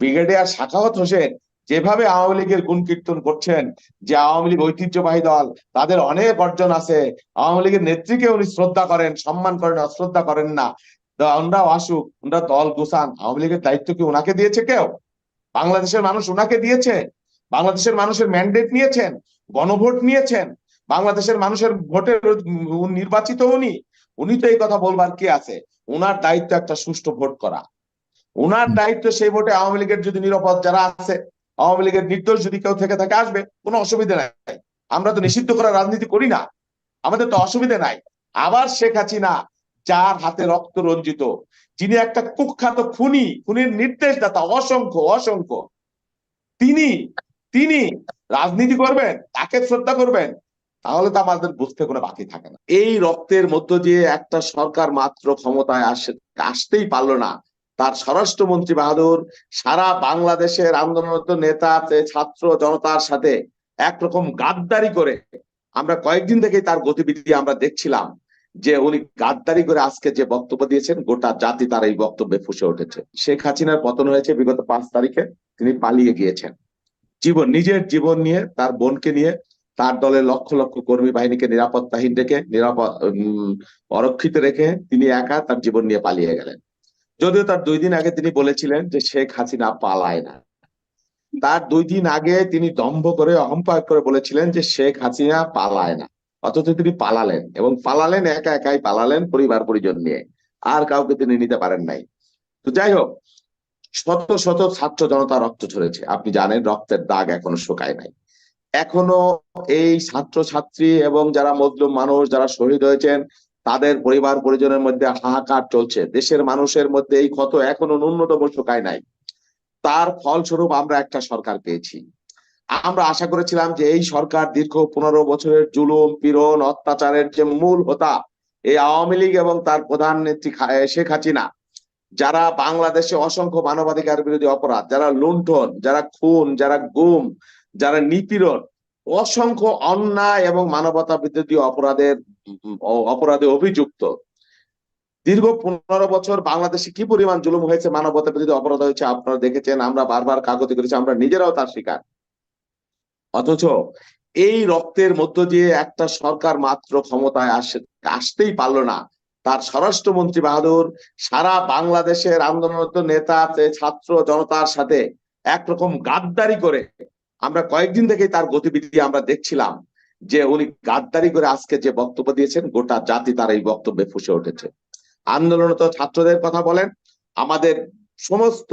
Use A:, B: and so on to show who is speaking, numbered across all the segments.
A: Brigadier Sakhawat Hossain যেভাবে আওয়ামী লীগের গুণ কীর্তন করছেন, যে আওয়ামী লীগ ঐতিহ্যবাহী দল, তাদের অনেক অর্জন আছে। আওয়ামী লীগের নেত্রীকে উনি শ্রদ্ধা করেন, সম্মান করেন, অশ্রদ্ধা করেন না। ওনারাও আসুক, ওনারা দল গোসান আওয়ামী লীগের দায়িত্ব কি ওনাকে দিয়েছে কেউ? বাংলাদেশের মানুষ ওনাকে দিয়েছে? বাংলাদেশের মানুষের ম্যান্ডেট নিয়েছেন? গণভোট নিয়েছেন? বাংলাদেশের মানুষের ভোটের নির্বাচিত উনি? উনি তো এই কথা বলবার কি আছে? ওনার দায়িত্ব একটা সুষ্ঠু ভোট করা। ওনার দায়িত্ব সেই ভোটে আওয়ামী লীগের যদি নিরাপদ যারা আছে, আওয়ামী লীগের নির্দোষ যদি কেউ থেকে থাকে, আসবে, কোনো অসুবিধা নাই। আমরা তো নিষিদ্ধ করার রাজনীতি করি না। আমাদের তো অসুবিধা নাই। আবার শেখ হাসিনা, যার হাতে রক্ত রঞ্জিত, যিনি একটা কুখ্যাত খুনি, খুনির নির্দেশদাতা, অসংখ্য অসংখ্য, তিনি তিনি রাজনীতি করবেন, তাকে শ্রদ্ধা করবেন, তাহলে তো আমাদের বুঝতে কোনো বাকি থাকে না। এই রক্তের মধ্য দিয়ে একটা সরকার মাত্র ক্ষমতায় আসে, আসতেই পারল না। তার স্বরাষ্ট্রমন্ত্রী বাহাদুর সারা বাংলাদেশের আন্দোলনরত নেতা, ছাত্র, জনতার সাথে একরকম গাদ্দারি করে আমরা কয়েকদিন থেকেই তার গতিবিধি আমরা দেখছিলাম যে উনি গাদ্দারি করে আজকে যে বক্তব্য দিয়েছেন, গোটা জাতি তার এই বক্তব্যে ফুসে উঠেছে। শেখ হাসিনার পতন হয়েছে বিগত পাঁচ তারিখে, তিনি পালিয়ে গিয়েছেন। জীবন, নিজের জীবন নিয়ে, তার বোনকে নিয়ে, তার দলের লক্ষ লক্ষ কর্মী বাহিনীকে নিরাপত্তাহীন রেখে নিরাপদ অরক্ষিত রেখে তিনি একা তার জীবন নিয়ে পালিয়ে গেলেন। যদিও তার দুই দিন আগে তিনি বলেছিলেন যে শেখ হাসিনা পালায় না। তার দুই দিন আগে তিনি দম্ভ করে, অহংকার করে বলেছিলেন যে শেখ হাসিনা পালায় না। অথচ তিনি পালালেন এবং পালালেন, একা একাই পালালেন পরিবার পরিজন নিয়ে। আর কাউকে তিনি নিতে পারেন নাই। তো যাই হোক, শত শত ছাত্র জনতা রক্ত ঝরেছে। আপনি জানেন রক্তের দাগ এখনও শুকায় নাই। এখনও এই ছাত্র ছাত্রী এবং যারা মজলুম মানুষ, যারা শহীদ হয়েছেন তাদের পরিবার পরিজনের মধ্যে হাহাকার চলছে। দেশের মানুষের মধ্যে এই ক্ষত এখনও ন্যূনতম শুকায় নাই। তার ফলস্বরূপ আমরা একটা সরকার পেয়েছি। আমরা আশা করেছিলাম যে এই সরকার দীর্ঘ পনেরো বছরের জুলুম, পীড়ন, অত্যাচারের যে মূল হোতা এই আওয়ামী লীগ এবং তার প্রধান নেত্রী শেখ হাসিনা, যারা বাংলাদেশে অসংখ্য মানবাধিকার বিরোধী অপরাধ, যারা লুণ্ঠন, যারা খুন, যারা গুম, যারা নিপীড়ন অসংখ্য অন্যায় এবং মানবতা বিরোধী অপরাধের অপরাধে অভিযুক্ত। দীর্ঘ পনেরো বছর বাংলাদেশে কি পরিমাণ জুলুম হয়েছে, মানবতা বিরোধী অপরাধ হয়েছে আপনারা দেখেছেন, আমরা বারবার কাগজে করেছি, আমরা নিজেরাও তার শিকার। অথচ এই রক্তের মধ্য দিয়ে একটা সরকার মাত্র ক্ষমতায় আসে, আসতেই পারল না। তার স্বরাষ্ট্রমন্ত্রী বাহাদুর সারা বাংলাদেশের আন্দোলনরত নেতা, ছাত্র জনতার সাথে একরকম গাদ্দারি করে আমরা কয়েকদিন থেকেই তার গতিবিধি আমরা দেখছিলাম যে উনি গাদ্দারি করে আজকে যে বক্তব্য দিয়েছেন, গোটা জাতি তার এই বক্তব্যে ফুসে উঠেছে। আন্দোলনরত ছাত্রদের কথা বলেন, আমাদের সমস্ত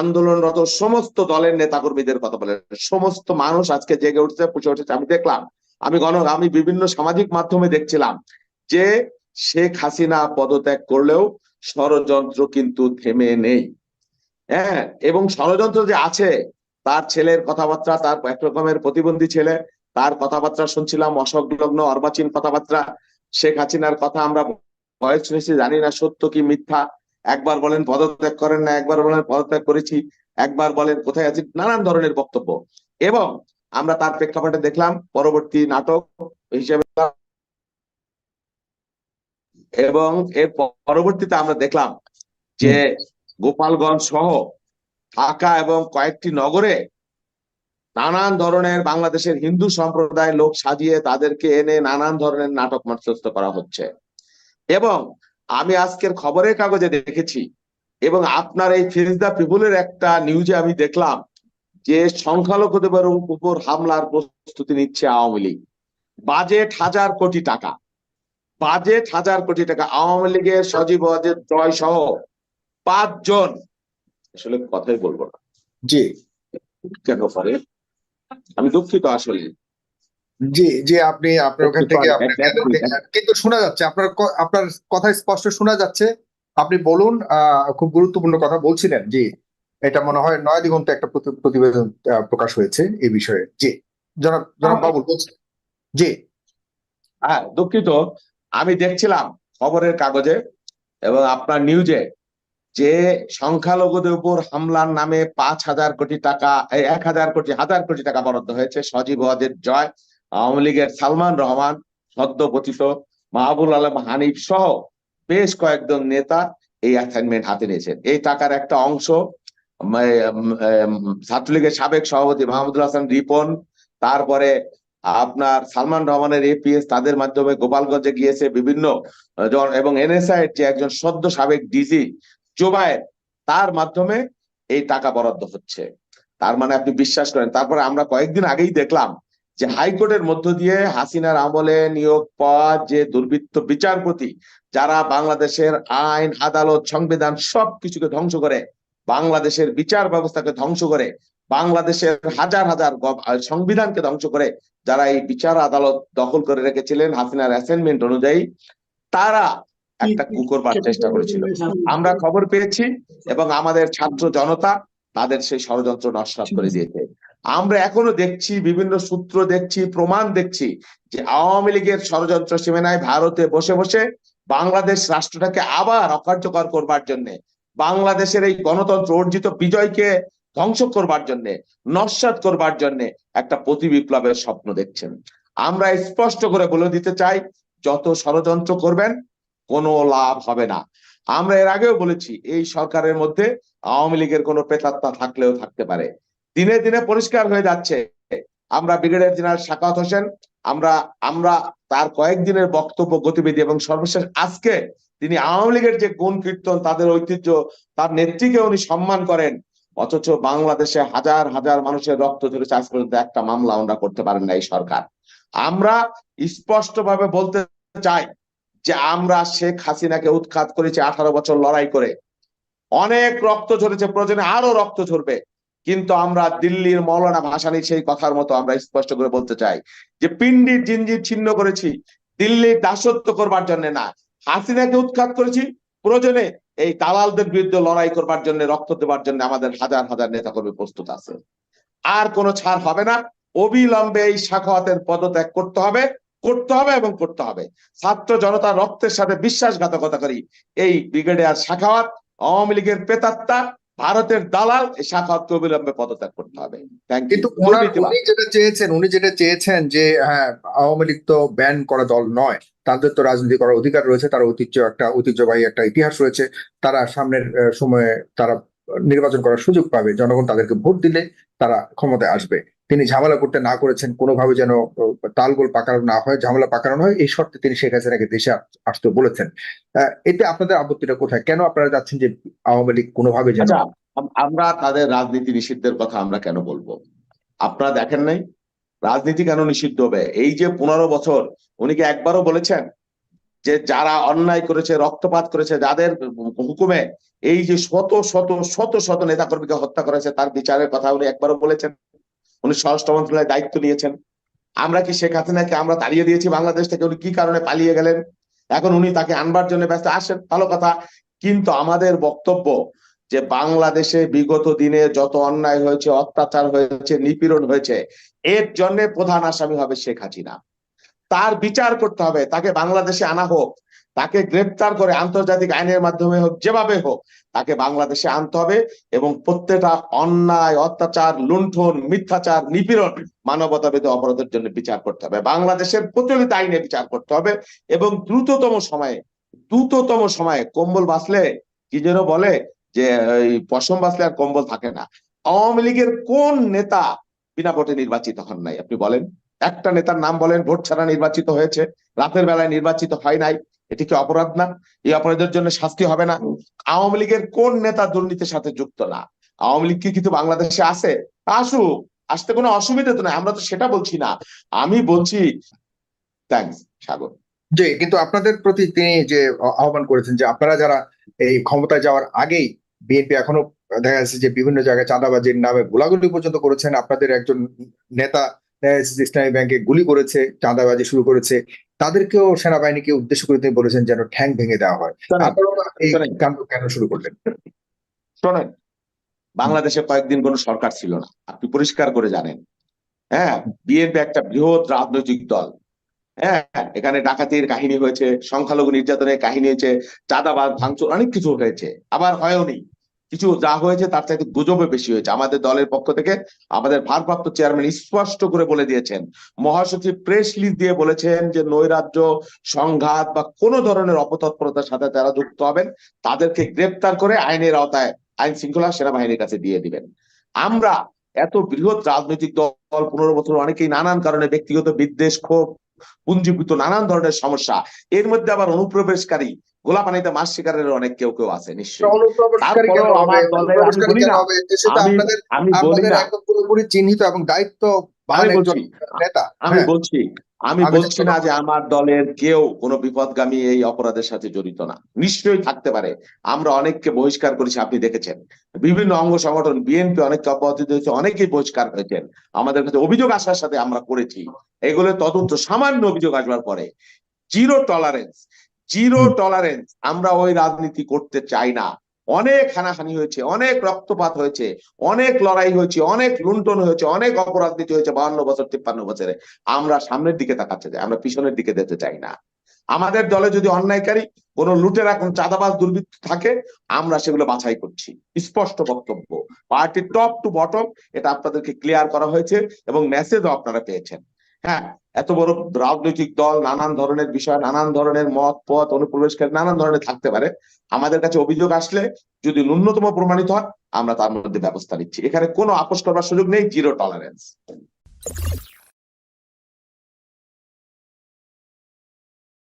A: আন্দোলনরত সমস্ত দলের নেতাকর্মীদের কথা বলেন। সমস্ত মানুষ আজকে জেগে উঠছে, ফুসে উঠেছে। আমি দেখলাম, আমি গণ আমি বিভিন্ন সামাজিক মাধ্যমে দেখছিলাম যে শেখ হাসিনা পদত্যাগ করলেও ষড়যন্ত্র কিন্তু থেমে নেই। হ্যাঁ এবং ষড়যন্ত্র যে আছে তার ছেলের কথাবার্তা, তার এক রকমের প্রতিবন্ধী ছেলে, তার কথাবার্তা শুনছিলাম, অসংলগ্ন, অর্বাচীন কথাবার্তা। শেখ হাসিনার কথা আমরা ভয়েস শুনেছি, জানি না সত্য কি মিথ্যা। একবার বলেন পদত্যাগ করেন না, একবার বলেন পদত্যাগ করেছি, একবার বলেন কোথায় আছি, নানান ধরনের বক্তব্য। এবং আমরা তার প্রেক্ষাপটে দেখলাম, পরবর্তী নাটক হিসেবে এবং এর পরবর্তীতে আমরা দেখলাম যে গোপালগঞ্জ সহ ঢাকা এবং কয়েকটি নগরে নানান ধরনের বাংলাদেশের হিন্দু সম্প্রদায়ের লোক সাজিয়ে তাদেরকে এনে নানান ধরনের নাটক মধ্যস্থ করা হচ্ছে। এবং আমি আজকের খবরের কাগজে দেখেছি এবং আপনার এই ফিরিজ ফিরিজদা পিপুলের একটা নিউজে আমি দেখলাম যে সংখ্যালঘুদের উপর হামলার প্রস্তুতি নিচ্ছে আওয়ামী লীগ। বাজেট হাজার কোটি টাকা। বাজেট হাজার কোটি টাকা। আওয়ামী লীগের সজীব জয় সহ পাঁচজন আসলে কথাই বলব না।
B: জি।
A: কেন পারে? আমি দুঃখিত আসলে।
B: জি জি আপনি আপনার ওখান থেকে কিন্তু শোনা যাচ্ছে আপনার আপনার কথা স্পষ্ট শোনা যাচ্ছে। আপনি বলুন খুব গুরুত্বপূর্ণ কথা বলছিলেন জি। এটা মনে হয় নয় দিগন্ত একটা প্রতিবেদন প্রকাশ হয়েছে এই বিষয়ে জি। জনাব জনাব বাবুল বলছেন। জি।
A: হ্যাঁ দুঃখিত। আমি দেখছিলাম খবরের কাগজে এবং আপনার নিউজে যে সংখ্যালঘুদের উপর হামলার নামে পাঁচ হাজার কোটি টাকা এক হাজার কোটি হাজার কোটি টাকা বরাদ্দ হয়েছে। সজীব ওয়াজের জয়, আওয়ামী লীগের সালমান রহমান, সদ্য পতিত মাহবুল আলম হানিফ সহ বেশ কয়েকজন নেতা এই অ্যাসাইনমেন্ট হাতে নিয়েছেন। এই টাকার একটা অংশ ছাত্রলীগের সাবেক সভাপতি মাহমুদুল হাসান রিপন, তারপরে আপনার সালমান রহমানের এপিএস তাদের মাধ্যমে গোপালগঞ্জে গিয়েছে বিভিন্ন এবং এনএসআই যে একজন সদ্য সাবেক ডিজি জোবায়ের তার মাধ্যমে এই টাকা বরাদ্দ হচ্ছে। তার মানে আপনি বিশ্বাস করেন, তারপরে আমরা কয়েকদিন আগেই দেখলাম যে হাইকোর্টের মধ্য দিয়ে হাসিনার আমলে নিয়োগ পাওয়া যে দুর্বৃত্ত বিচারপতি, যারা বাংলাদেশের আইন, আদালত, সংবিধান সবকিছুকে ধ্বংস করে, বাংলাদেশের বিচার ব্যবস্থাকে ধ্বংস করে, বাংলাদেশের হাজার হাজার সংবিধানকে ধ্বংস করে, যারা এই বিচার আদালত দখল করে রেখেছিলেন হাসিনার অ্যাসাইনমেন্ট অনুযায়ী, তারা একটা কুকুর কুকুরবার চেষ্টা করেছিল। আমরা খবর পেয়েছি এবং আমাদের ছাত্র জনতা তাদের সেই ষড়যন্ত্র নস্বাত করে দিয়েছে। আমরা এখনও দেখছি বিভিন্ন সূত্র দেখছি প্রমাণ দেখছি যে আওয়ামী লীগের ষড়যন্ত্র সীমানায় ভারতে বসে বসে বাংলাদেশ রাষ্ট্রটাকে আবার অকার্যকর করবার জন্য বাংলাদেশের এই গণতন্ত্র অর্জিত বিজয়কে ধ্বংস করবার জন্য নস্বাত করবার জন্য একটা প্রতি বিপ্লবের স্বপ্ন দেখছেন। আমরা স্পষ্ট করে বলে দিতে চাই যত ষড়যন্ত্র করবেন কোনো লাভ হবে না। আমরা এর আগেও বলেছি, এই সরকারের মধ্যে আওয়ামী লীগের কোনো প্রেতাত্মা থাকলেও থাকতে পারে। দিনে দিনে পরিষ্কার হয়ে যাচ্ছে। আমরা ব্রিগেডিয়ার জেনারেল শাকাত হোসেন, আমরা আমরা তার কয়েকদিনের বক্তব্য, গতিবিধি এবং সর্বশেষ আজকে তিনি আওয়ামী লীগের যে গুণ কীর্তন, তাদের ঐতিহ্য, তার নেত্রীকে উনি সম্মান করেন। অথচ বাংলাদেশে হাজার হাজার মানুষের রক্ত ঝরেছে আজ পর্যন্ত একটা মামলা আমরা করতে পারেন না এই সরকার। আমরা স্পষ্টভাবে বলতে চাই যে আমরা শেখ হাসিনাকে উৎখাত করেছি আঠারো বছর লড়াই করে। অনেক রক্ত ঝরেছে, প্রয়োজনে আরও রক্ত ঝরবে। কিন্তু আমরা দিল্লির মৌলানা ভাসানির সেই কথার মতো আমরা স্পষ্ট করে বলতে চাই যে পিন্ডির জিনজির ছিন্ন করেছি, দিল্লির দাসত্ব করবার জন্য না। হাসিনাকে উৎখাত করেছি, প্রয়োজনে এই দালালদের বিরুদ্ধে লড়াই করবার জন্য, রক্ত দেবার জন্য আমাদের হাজার হাজার নেতাকর্মী প্রস্তুত আছে। আর কোনো ছাড় হবে না। অবিলম্বে এই শাখাওয়াতের পদত্যাগ করতে হবে। করতে হবে এবং করতে হবে। ছাত্র জনতার রক্তের সাথে বিশ্বাসঘাতকতা করি। এই ব্রিগেডিয়ার শাখাওয়াত আওয়ামী লীগের পেতাত্তা ভারতের দালাল এই শাখাওয়াতকে অবিলম্বে পদত্যাগ করতে হবে।
B: কিন্তু উনি যেটা চেয়েছেন উনি যেটা চেয়েছেন যে হ্যাঁ আওয়ামী লীগ তো ব্যান করা দল নয় তাদের তো রাজনীতি করার অধিকার রয়েছে তার ঐতিহ্য একটা ঐতিহ্যবাহী একটা ইতিহাস রয়েছে তারা সামনের সময়ে তারা নির্বাচন করার সুযোগ পাবে। জনগণ তাদেরকে ভোট দিলে তারা ক্ষমতায় আসবে। তিনি ঝামেলা করতে না করেছেন, কোনোভাবে যেন তালগোল পাকানো না হয়, ঝামেলা পাকানো হয়, এই শর্তে তিনি শেখ হাসিনাকে দেশে আসতে বলেছেন। এতে আপনাদের আপত্তিটা কোথায়? কেন আপনারা যাচ্ছেন যে আওয়ামী লীগ কোনোভাবে যেন
A: আচ্ছা আমরা তাদের রাজনীতি নিষিদ্ধের কথা আমরা কেন বলব? আপনারা দেখেন নাই? রাজনীতি কেন নিষিদ্ধ হবে? এই যে পনেরো বছর, উনি কি একবারও বলেছেন যে যারা অন্যায় করেছে, রক্তপাত করেছে, যাদের হুকুমে এই যে শত শত শত শত নেতাকর্মীকে হত্যা করেছে, তার বিচারের কথা উনি একবারও বলেছেন। উনি স্বরাষ্ট্র মন্ত্রণালয়ের দায়িত্ব নিয়েছেন। আমরা কি শেখ হাসিনাকে আমরা তাড়িয়ে দিয়েছি বাংলাদেশ থেকে উনি কি কারণে পালিয়ে গেলেন? এখন উনি তাকে আনবার জন্য ব্যস্ত। আসেন, ভালো কথা। কিন্তু আমাদের বক্তব্য যে বাংলাদেশে বিগত দিনে যত অন্যায় হয়েছে, অত্যাচার হয়েছে, নিপীড়ন হয়েছে, এর জন্য প্রধান আসামি হবে শেখ হাসিনা। তার বিচার করতে হবে। তাকে বাংলাদেশে আনা হোক, তাকে গ্রেপ্তার করে আন্তর্জাতিক আইনের মাধ্যমে হোক, যেভাবে হোক তাকে বাংলাদেশে আনতে হবে এবং প্রত্যেকটা অন্যায়, অত্যাচার, লুণ্ঠন, মিথ্যাচার, নিপীড়ন মানবতাবিধ অপরাধের জন্য বিচার করতে হবে। বাংলাদেশের প্রচলিত আইনে বিচার করতে হবে এবং দ্রুততম সময়ে দ্রুততম সময়ে কম্বল বাঁচলে কি যেন বলে যে পশম বাঁচলে আর কম্বল থাকে না। আওয়ামী লীগের কোন নেতা বিনা ভোটে নির্বাচিত হন নাই? আপনি বলেন। একটা নেতার নাম বলেন, ভোট ছাড়া নির্বাচিত হয়েছে, রাতের বেলায় নির্বাচিত হয় নাই। এটি কি অপরাধ না? এই অপরাধের জন্য শাস্তি হবে না? আওয়ামী লীগের কোন নেতা দুর্নীতির সাথে যুক্ত না? আওয়ামী লীগ কি কিন্তু বাংলাদেশে আছে? আসুক আসতে কোনো অসুবিধা তো নাই আমরা তো সেটা বলছি না। আমি বলছি থ্যাংকস সাগর।
B: জি কিন্তু আপনাদের প্রতি তিনি যে আহ- আহ্বান করেছেন যে আপনারা যারা এই ক্ষমতায় যাওয়ার আগেই বিএনপি এখনও দেখা যাচ্ছে যে বিভিন্ন জায়গায় চাঁদাবাজির নামে গোলাগুলি পর্যন্ত করেছেন আপনাদের একজন নেতা ইসলামী ব্যাংকে গুলি করেছে চাঁদাবাজি শুরু করেছে তাদেরকেও সেনাবাহিনীকে উদ্দেশ্য করে তিনি বলেছেন যেন ঠ্যাং ভেঙে দেওয়া হয়। এই কাণ্ড কেন শুরু করলেন?
A: শোনেন বাংলাদেশে কয়েকদিন কোনো সরকার ছিল না। আপনি পরিষ্কার করে জানেন। হ্যাঁ বিএনপি একটা বৃহৎ রাজনৈতিক দল। হ্যাঁ এখানে ডাকাতির কাহিনী হয়েছে সংখ্যালঘু নির্যাতনের কাহিনী হয়েছে চাঁদাবাদ ভাঙচুর অনেক কিছু হয়েছে। আবার হয়ওনি কিছু যা হয়েছে তার চাইতে গুজবে বেশি হয়েছে। আমাদের দলের পক্ষ থেকে আমাদের ভারপ্রাপ্ত চেয়ারম্যান স্পষ্ট করে বলে দিয়েছেন। মহাসচিব প্রেস লিজ দিয়ে বলেছেন যে নৈরাজ্য, সংঘাত বা কোনো ধরনের অপতৎপরতার সাথে যারা যুক্ত হবেন, তাদেরকে গ্রেপ্তার করে আইনের আওতায়, আইন শৃঙ্খলা সেনাবাহিনীর কাছে দিয়ে দিবেন। আমরা এত বৃহৎ রাজনৈতিক দল, পনেরো বছর অনেকেই নানান কারণে ব্যক্তিগত বিদ্বেষ, ক্ষোভ পুঞ্জীভূত নানান ধরনের সমস্যা। এর মধ্যে আবার অনুপ্রবেশকারী গোলাপানিতে মাছ শিকারের অনেক কেউ কেউ আছে নিশ্চয়ই। আমি বলি
B: চিহ্নিত এবং দায়িত্ব
A: আমি বলছি আমি। বলছি না যে আমার দলের কেউ কোনো বিপদগামী এই অপরাধের সাথে জড়িত না। নিশ্চয়ই থাকতে পারে। আমরা অনেককে বহিষ্কার করেছি আপনি দেখেছেন। বিভিন্ন অঙ্গ সংগঠন বিএনপি অনেককে অপরাধিত হয়েছে অনেকেই বহিষ্কার হয়েছেন। আমাদের কাছে অভিযোগ আসার সাথে আমরা করেছি। এগুলো তদন্ত সামান্য অভিযোগ আসবার পরে। জিরো টলারেন্স জিরো টলারেন্স আমরা ওই রাজনীতি করতে চাই না। অনেক হানাহানি হয়েছে, অনেক রক্তপাত হয়েছে, অনেক লড়াই হয়েছে, অনেক লুণ্ঠন হয়েছে, অনেক অপরাধ নীতি হয়েছে বাহান্ন বছর, তিপ্পান্ন বছরে। আমরা সামনের দিকে তাকাতে চাই আমরা পিছনের দিকে যেতে চাই না। আমাদের দলে যদি অন্যায়কারী, কোন লুটেরা, কোন চাঁদাবাজ, দুর্বৃত্ত থাকে, আমরা সেগুলো বাছাই করছি। স্পষ্ট বক্তব্য। পার্টির টপ টু বটম এটা আপনাদেরকে ক্লিয়ার করা হয়েছে এবং মেসেজও আপনারা পেয়েছেন। হ্যাঁ এত বড় রাজনৈতিক দল, নানান ধরনের বিষয়, নানান ধরনের মত, পথ, অনুপ্রবেশকারী, নানান ধরনের থাকতে পারে। আমাদের কাছে অভিযোগ আসলে যদি ন্যূনতম প্রমাণিত হয়, আমরা তার মধ্যে ব্যবস্থা নিচ্ছি। এখানে কোনো আপোষ করবার সুযোগ নেই, জিরো টলারেন্স